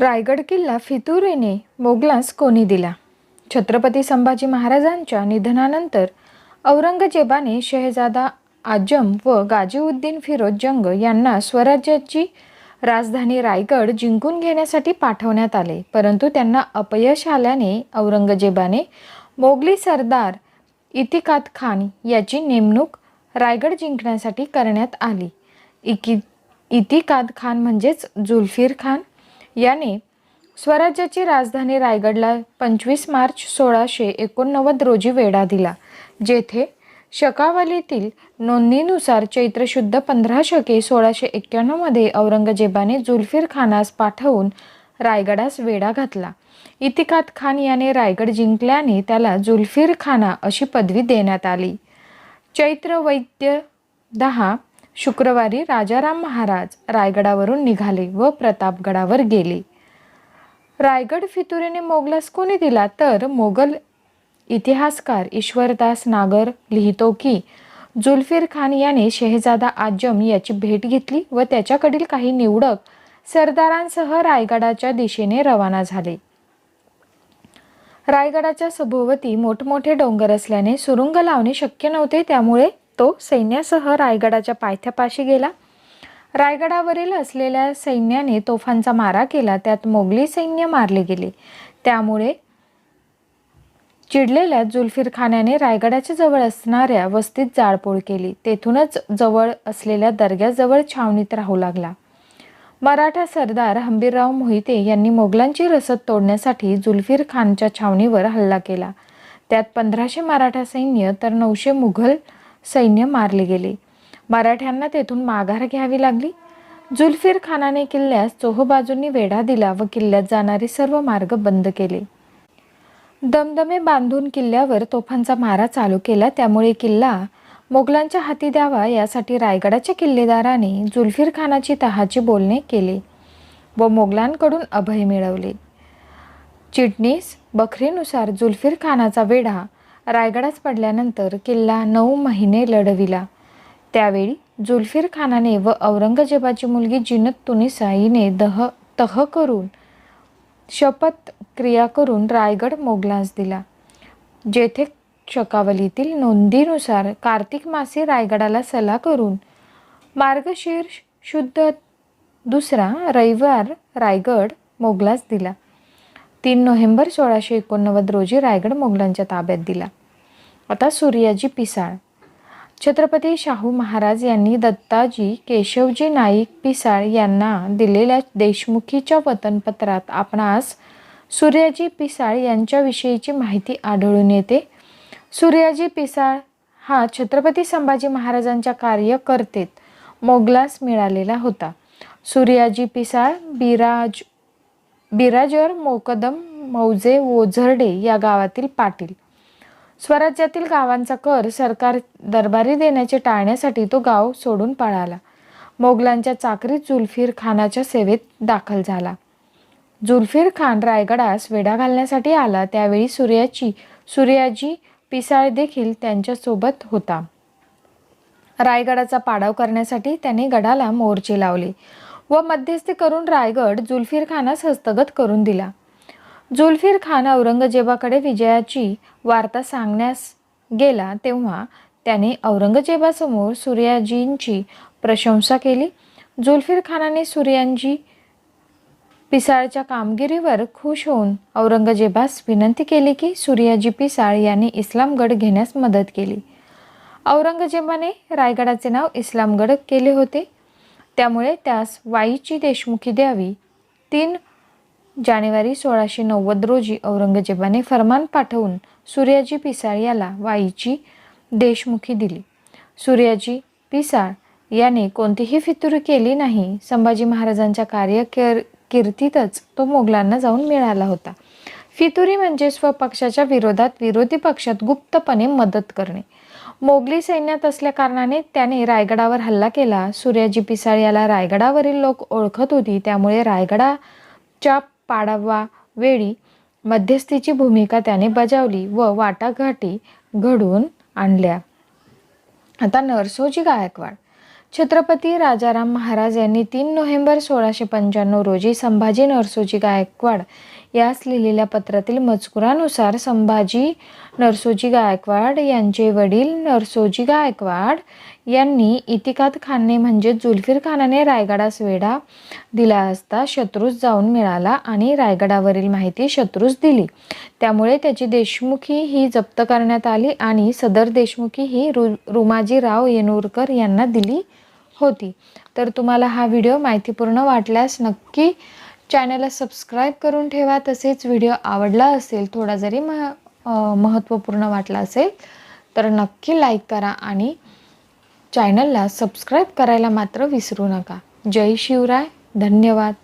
रायगड किल्ला फितुरीने मोगलास कोणी दिला? छत्रपती संभाजी महाराजांच्या निधनानंतर औरंगजेबाने शहजादा आजम व गाजीउद्दीन फिरोज जंग यांना स्वराज्याची राजधानी रायगड जिंकून घेण्यासाठी पाठवण्यात आले. परंतु त्यांना अपयश आल्याने औरंगजेबाने मोगली सरदार इतिकात खान याची नेमणूक रायगड जिंकण्यासाठी करण्यात आली. इकी इतिकाद खान म्हणजेच जुल्फिर खान याने स्वराज्याची राजधानी रायगडला पंचवीस मार्च सोळाशे एकोणनव्वद रोजी वेढा दिला जेथे शकावलीतील नोंदणीनुसार चैत्र शुद्ध पंधरा शके सोळाशे एक्क्याण्णवमध्ये औरंगजेबाने जुल्फिर खानास पाठवून रायगडास वेढा घातला. इतिकात खान याने रायगड जिंकल्याने त्याला जुल्फिर खाना अशी पदवी देण्यात आली. चैत्र वैद्य दहा शुक्रवारी राजाराम महाराज रायगडावरून निघाले व प्रतापगडावर गेले. रायगड फितुरीने मोगलास कोणी दिला? तर मोगल इतिहासकार ईश्वरदास नागर लिहितो की जुल्फिर खान याने शहजादा आजम याची भेट घेतली व त्याच्याकडील काही निवडक सरदारांसह रायगडाच्या दिशेने रवाना झाले. रायगडाच्या सभोवती मोठमोठे डोंगर असल्याने सुरुंग लावणे शक्य नव्हते. त्यामुळे तो सैन्यासह रायगडाच्या पायथ्यापाशी गेला. रायगडावरील असलेल्या सैन्याने तोफांचा मारा केला. त्यात मोगली सैन्य मारले गेले. त्यामुळे चिडलेल्या जुल्फिर खानाने रायगडाच्या जवळ असणाऱ्या वस्तीत जाळपोळ केली. तेथूनच जवळ असलेल्या दर्ग्याजवळ छावणीत राहू लागला. मराठा सरदार हंबीरराव मोहिते यांनी मोगलांची रसद तोडण्यासाठी जुल्फिर खानच्या छावणीवर हल्ला केला. त्यात पंधराशे मराठा सैन्य तर नऊशे मुघल सैन्य मारले गेले. मराठ्यांना तेथून माघार घ्यावी लागली. जुल्फिर खानाने किल्ल्यास चोहोबाजूंनी वेढा दिला व किल्ल्यात जाणारे सर्व मार्ग बंद केले. दमदमे बांधून किल्ल्यावर तोफांचा मारा चालू केला. त्यामुळे किल्ला मोगलांच्या हाती द्यावा यासाठी रायगडाच्या किल्लेदाराने जुल्फिर खानाची तहाची बोलणे केले व मोगलांकडून अभय मिळवले. चिटणीस बखरीनुसार जुल्फिर खानाचा वेढा रायगडास पडल्यानंतर किल्ला नऊ महिने लढविला. त्यावेळी जुल्फिर खानाने व औरंगजेबाची मुलगी जिनत तुनिसा हिने दह तह करून शपथ क्रिया करून रायगड मोगलास दिला. जेथे शकावलीतील नोंदीनुसार कार्तिक मासे रायगडाला सला करून मार्गशीर्ष शुद्ध दुसरा रविवार रायगड मोगलास दिला. तीन नोव्हेंबर सोळाशे एकोणनव्वद रोजी रायगड मोगलांच्या ताब्यात दिला. आता सूर्याजी पिसाळ. छत्रपती शाहू महाराज यांनी दत्ताजी केशवजी नाईक पिसाळ यांना दिलेल्या देशमुखीच्या वतनपत्रात आपणास सूर्याजी पिसाळ यांच्याविषयीची माहिती आढळून येते. सूर्याजी पिसाळ हा छत्रपती संभाजी महाराजांच्या कार्यकर्तेत मोगलास मिळालेला होता. सूर्याजी पिसाळ बिराज बिराजर मोकदम मौजे ओझरडे या गावातील पाटील. स्वराज्यातील गावांचा कर सरकार दरबारी देण्याचे टाळण्यासाठी तो गाव सोडून पळाला. मोगलांच्या चाकरीत जुल्फीर खानाच्या सेवेत दाखल झाला. जुल्फीर खान रायगडास वेढा घालण्यासाठी आला त्यावेळी सूर्याची सूर्याजी पिसाळ देखील त्यांच्यासोबत होता. रायगडाचा पाडाव करण्यासाठी त्याने गडाला मोर्चे लावले. व मध्यस्थी करून रायगड जुल्फिर खानास हस्तगत करून दिला. जुल्फिर खान औरंगजेबाकडे विजयाची वार्ता सांगण्यास गेला तेव्हा त्याने औरंगजेबासमोर सूर्याजींची प्रशंसा केली. जुल्फिर खानाने सूर्यांजी पिसाळच्या कामगिरीवर खुश होऊन औरंगजेबास विनंती केली की सूर्याजी पिसाळ यांनी इस्लामगड घेण्यास मदत केली. औरंगजेबाने रायगडाचे नाव इस्लामगड केले होते. त्यामुळे त्यास वाईची देशमुखी द्यावी. तीन जानेवारी सोळाशे नव्वद रोजी औरंगजेबाने फरमान पाठवून सूर्याजी पिसाळ याला वाईची देशमुखी दिली. सूर्याजी पिसाळ याने कोणतीही फितुरी केली नाही. संभाजी महाराजांच्या कार्य कीर्तीतच तो मोगलांना जाऊन मिळाला होता. फितुरी म्हणजे स्वपक्षाच्या विरोधात विरोधी पक्षात गुप्तपणे मदत करणे. मोगली सैन्यात असल्या कारणाने त्याने रायगडावर हल्ला केला. सूर्याजी पिसाळ याला रायगडावरील लोक ओळखत होती. त्यामुळे रायगडाच्या पाडावा वेळी मध्यस्थीची भूमिका त्याने बजावली व वाटाघाटी घडून आणल्या. आता नरसोजी गायकवाड. छत्रपती राजाराम महाराज यांनी तीन नोव्हेंबर सोळाशे पंच्याण्णव रोजी संभाजी नरसोजी गायकवाड यास लिहिलेल्या पत्रातील मजकुरानुसार संभाजी नरसोजी गायकवाड यांचे वडील नरसोजी गायकवाड यांनी इतिकात खानने म्हणजे जुल्फिर खानाने रायगडास वेढा दिला असता शत्रूस जाऊन मिळाला आणि रायगडावरील माहिती शत्रूस दिली. त्यामुळे त्याची देशमुखी ही जप्त करण्यात आली आणि सदर देशमुखी ही रु रुमाजीराव येनूरकर यांना दिली होती. तर तुम्हाला हा व्हिडिओ माहितीपूर्ण वाटल्यास नक्की चॅनलला सबस्क्राईब करून ठेवा. तसेच व्हिडिओ आवडला असेल थोडा जरी मह महत्त्वपूर्ण वाटला असेल तर नक्की लाईक करा आणि चॅनलला सबस्क्राईब करायला मात्र विसरू नका. जय शिवराय. धन्यवाद.